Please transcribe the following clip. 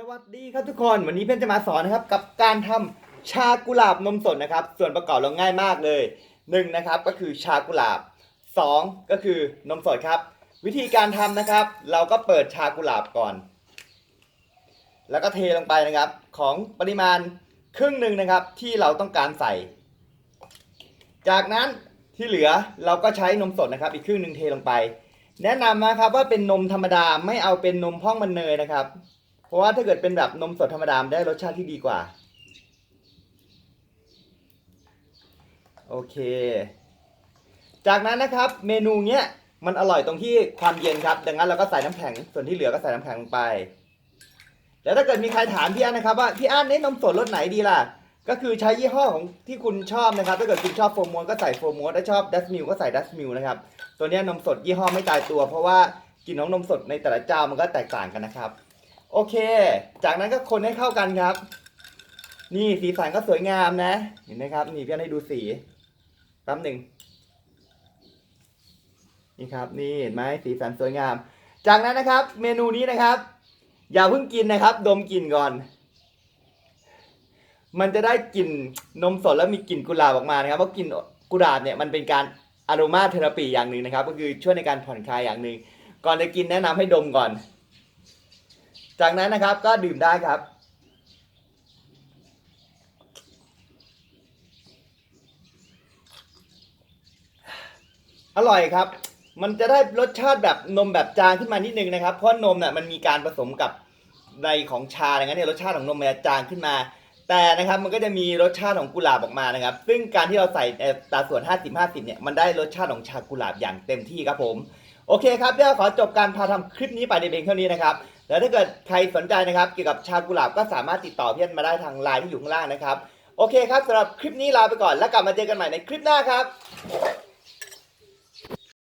สวัสดีครับทุกคนวันนี้เพื่อนจะมาสอนนะครับกับการทำชากุหลาบนมสดนะครับ ส่วนประกอบเราง่ายมากเลยหนึ่งนะครับก็คือชากุหลาบสองก็คือนมสดครับ วิธีการทำนะครับ เราก็เปิดชากุหลาบก่อน แล้วก็เทลงไปนะครับ ของปริมาณครึ่งหนึ่งนะครับที่เราต้องการใส่ จากนั้นที่เหลือเราก็ใช้นมสดนะครับ อีกครึ่งหนึ่งเทลงไป แนะนำนะครับว่าเป็นนมธรรมดาไม่เอาเป็นนมพ่องมันเนยนะครับ เพราะว่าถ้าเกิดเป็นแบบนมสดธรรมดามได้รสชาติที่ดีกว่า โอเค จากนั้นนะครับเมนูเนี้ยมันอร่อยตรงที่ความเย็นครับดังนั้นเราก็ใส่น้ำแข็งส่วนที่เหลือก็ใส่น้ำแข็งลงไป แล้วถ้าเกิดมีใครถามพี่อันนะครับ ว่าพี่อันเนี่นมสดรสไหนดีล่ะ ก็คือใช้ยี่ห้อของที่คุณชอบนะครับ ถ้าเกิดคุณชอบโฟร์มวนก็ใส่โฟร์มวนถ้าชอบดัสมิลก็ใส่ดัสมิลนะครับตัวเนี้ยนมสดยี่ห้อไม่ตายตัว เพราะว่ากลิ่นของนมสดในแต่ละเจ้ามันก็แตกต่างกันนะครับ โอเค จากนั้นก็คนให้เข้ากันครับ นี่สีสันก็สวยงามนะ เห็นไหมครับ นี่พี่อนให้ดูสีแป๊บหนึ่งนี่ครับ นี่เห็นไหมสีสันสวยงาม จากนั้นนะครับ เมนูนี้นะครับ อย่าเพิ่งกินนะครับ ดมกลิ่นก่อน มันจะได้กลิ่นนมสดแล้วมีกลิ่นกุหลาบออกมานะครับเพราะกลิ่นกุหลาบเนี่ยมันเป็นการอารมาเทอราปีอย่างหนึ่งนะครับ ก็คือช่วยในการผ่อนคลายอย่างหนึ่งก่อนจะกินแนะนำให้ดมก่อน จากนั้นนะครับก็ดื่มได้ครับ อร่อยครับ มันจะได้รสชาติแบบนมแบบจางขึ้นมานิดนึงนะครับ เพราะนมเนี่ยมันมีการผสมกับในของชาอย่างนั้นเนี่ยรสชาติของนมมันจะจางขึ้นมา แต่นะครับมันก็จะมีรสชาติของกุหลาบออกมานะครับ ซึ่งการที่เราใส่เอ่อตาส่วน 50-50เนี่ยมันได้รสชาติของชากุหลาบอย่างเต็มที่ครับผม โอเคครับเดี๋ยวขอจบการพาทำคลิปนี้ไปในเพียงเท่านี้นะครับ แล้วถ้าเกิดใครสนใจนะครับเกี่ยวกับชากุหลาบก็สามารถติดต่อพี่อันมาได้ทางไลน์ที่อยู่ข้างล่างนะครับ โอเคครับสำหรับคลิปนี้ลาไปก่อนแล้วกลับมาเจอกันใหม่ในคลิปหน้าครับ